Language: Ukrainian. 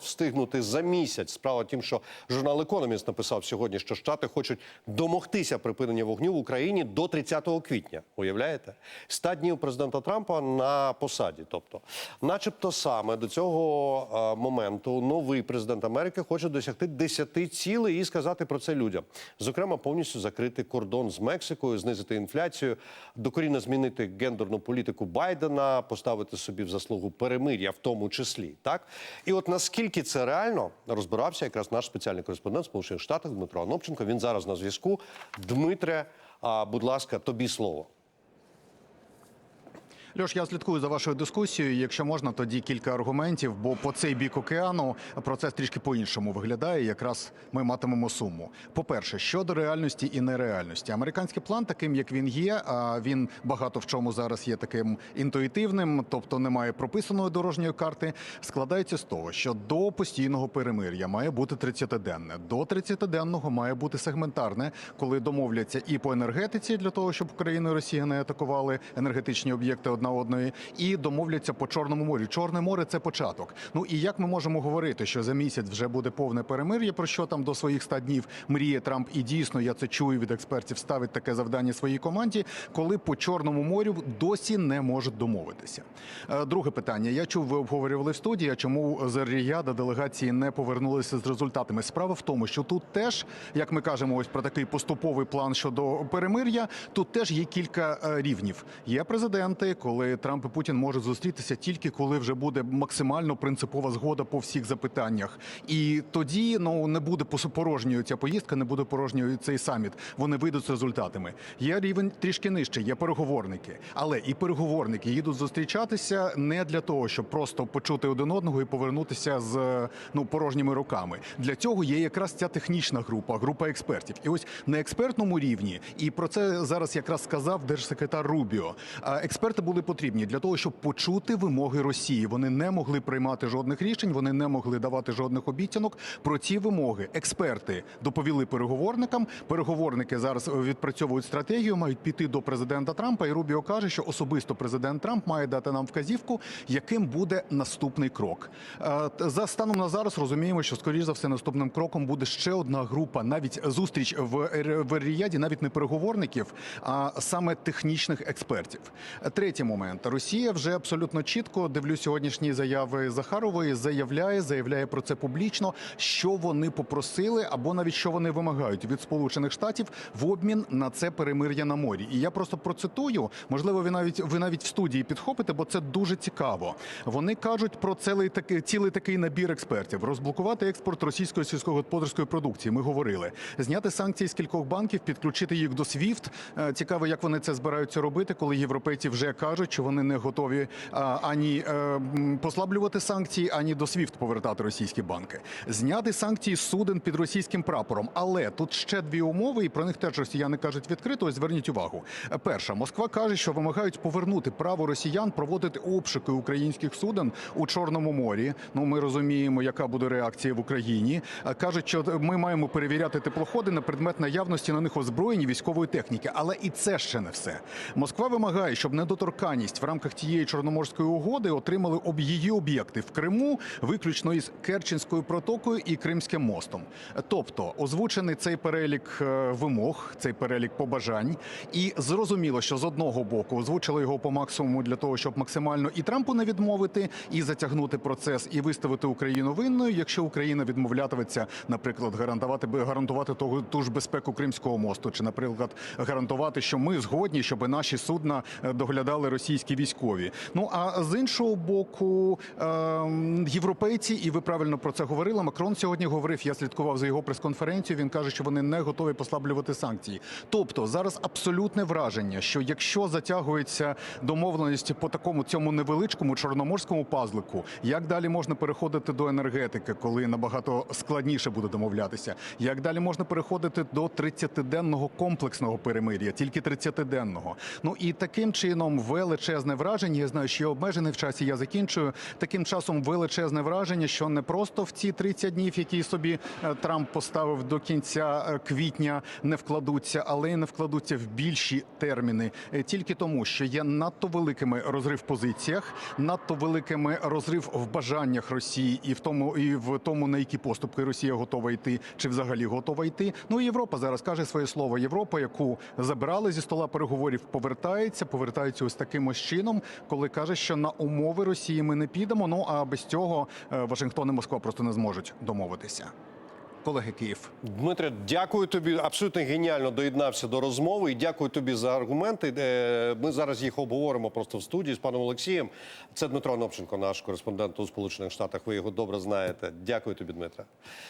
встигнути за місяць. Справа тім, що журнал Економіст написав сьогодні, що Штати хочуть домогтися припинення вогню в Україні до 30 квітня. Уявляєте? 100 днів президента Трампа на посаді. Тобто, начебто, саме до цього е, моменту новий президент Америки хоче досягти 10 цілей і сказати про це людям. Зокрема, повністю закрити кордон з Мексикою, знизити інфляцію, докорінно змінити гендерну політику Байдена, поставити собі в заслугу перемир'я, в тому числі. Так і от наскільки це реально розбирався якраз наш спеціальний кореспондент Сполучених Штатах Дмитро Анопченко. Він зараз на зв'язку. Дмитре, будь ласка, тобі слово. Льош, я слідкую за вашою дискусією. Якщо можна, тоді кілька аргументів, бо по цей бік океану процес трішки по-іншому виглядає. Якраз ми матимемо суму. По-перше, щодо реальності і нереальності, американський план, таким як він є, а він багато в чому зараз є таким інтуїтивним, тобто немає прописаної дорожньої карти. Складається з того, що до постійного перемир'я має бути 30-денне, до 30-денного має бути сегментарне, коли домовляться і по енергетиці для того, щоб Україна і Росія не атакували енергетичні об'єкти одна одної, і домовляться по Чорному морю. Чорне море це початок. Ну і як ми можемо говорити, що за місяць вже буде повне перемир'я, про що там до своїх 100 днів мріє Трамп, і дійсно я це чую від експертів, ставить таке завдання своїй команді, коли по Чорному морю досі не можуть домовитися. Е, Друге питання. Я чув, ви обговорювали в студії, чому з Ріяда делегації не повернулися з результатами. Справа в тому, що тут теж, як ми кажемо, ось про такий поступовий план щодо перемир'я, тут теж є кілька е, рівнів. Є президенти, коли Трамп і Путін можуть зустрітися тільки коли вже буде максимально принципова згода по всіх запитаннях. І тоді ну не буде порожньою ця поїздка, не буде порожньою цей саміт. Вони вийдуть з результатами. Є рівень трішки нижче, є переговорники, але і переговорники їдуть зустрічатися не для того, щоб просто почути один одного і повернутися з ну порожніми руками. Для цього є якраз ця технічна група, група експертів. І ось на експертному рівні, і про це зараз якраз сказав держсекретар Рубіо. Експерти були потрібні для того, щоб почути вимоги Росії. Вони не могли приймати жодних рішень, вони не могли давати жодних обіцянок. Про ці вимоги експерти доповіли переговорникам. Переговорники зараз відпрацьовують стратегію, мають піти до президента Трампа. І Рубіо каже, що особисто президент Трамп має дати нам вказівку, яким буде наступний крок. Е, За станом на зараз розуміємо, що скоріш за все наступним кроком буде ще одна група, навіть зустріч в Ріяді, навіть не переговорників, а саме технічних експертів. Е, Третій момент: Росія вже абсолютно чітко дивлюсь сьогоднішні заяви Захарової. Заявляє, заявляє про це публічно, що вони попросили, або навіть що вони вимагають від Сполучених Штатів в обмін на це перемир'я на морі. І я просто процитую. Можливо, ви навіть ви навіть в студії підхопите, бо це дуже цікаво. Вони кажуть про цілий такий цілий такий набір експертів: розблокувати експорт російської сільськогосподарської продукції. Ми говорили, зняти санкції з кількох банків, підключити їх до SWIFT. Е, Цікаво, як вони це збираються робити, коли європейці вже кажуть, що вони не готові ані е, послаблювати санкції, ані до SWIFT повертати російські банки. Зняти санкції суден під російським прапором. Але тут ще дві умови, і про них теж росіяни кажуть відкрито. Зверніть увагу. Перша Москва каже, що вимагають повернути право росіян проводити обшуки українських суден у Чорному морі. Ну ми розуміємо, яка буде реакція в Україні. Е, Кажуть, що ми маємо перевіряти теплоходи на предмет наявності на них озброєння військової техніки. Але і це ще не все. Москва вимагає, щоб недоторканність в рамках тієї чорноморської угоди отримали об її об'єкти в Криму, виключно із Керченською протокою і Кримським мостом. Тобто озвучений цей перелік е, вимог, цей перелік побажань, і зрозуміло, що з одного боку озвучили його по максимуму для того, щоб максимально і Трампу не відмовити, і затягнути процес, і виставити Україну винною, якщо Україна відмовлятиметься, наприклад, гарантувати гарантувати того ту ж безпеку Кримського мосту, чи, наприклад, гарантувати, що ми згодні, щоб наші судна е, доглядали російські військові. Ну а з іншого боку, ем, європейці, і ви правильно про це говорили. Макрон сьогодні говорив. Я слідкував за його прес-конференцією. Він каже, що вони не готові послаблювати санкції. Тобто зараз абсолютне враження, що якщо затягується домовленість по такому цьому невеличкому чорноморському пазлику, як далі можна переходити до енергетики, коли набагато складніше буде домовлятися? Як далі можна переходити до 30-денного комплексного перемир'я, тільки 30-денного? Ну і таким чином, в величезне враження. Я знаю, що я обмежений в часі. Я закінчую таким часом величезне враження, що не просто в ці 30 днів, які собі е, Трамп поставив до кінця е, квітня, не вкладуться, але й не вкладуться в більші терміни. Е, Тільки тому, що є надто великими розрив в позиціях, надто великими розрив в бажаннях Росії і в тому, і в тому, на які поступки Росія готова йти, чи взагалі готова йти. Ну Європа зараз каже своє слово. Європа, яку забирали зі стола переговорів, повертається, повертається ось таким ось чином, коли каже, що на умови Росії ми не підемо. Ну а без цього е, Вашингтон і Москва просто не зможуть домовитися. Колеги Київ. Дмитре, дякую тобі. Абсолютно геніально доєднався до розмови. І дякую тобі за аргументи. Е, Ми зараз їх обговоримо просто в студії з паном Олексієм. Це Дмитро Новченко, наш кореспондент у Сполучених Штатах. Ви його добре знаєте. Дякую тобі, Дмитре.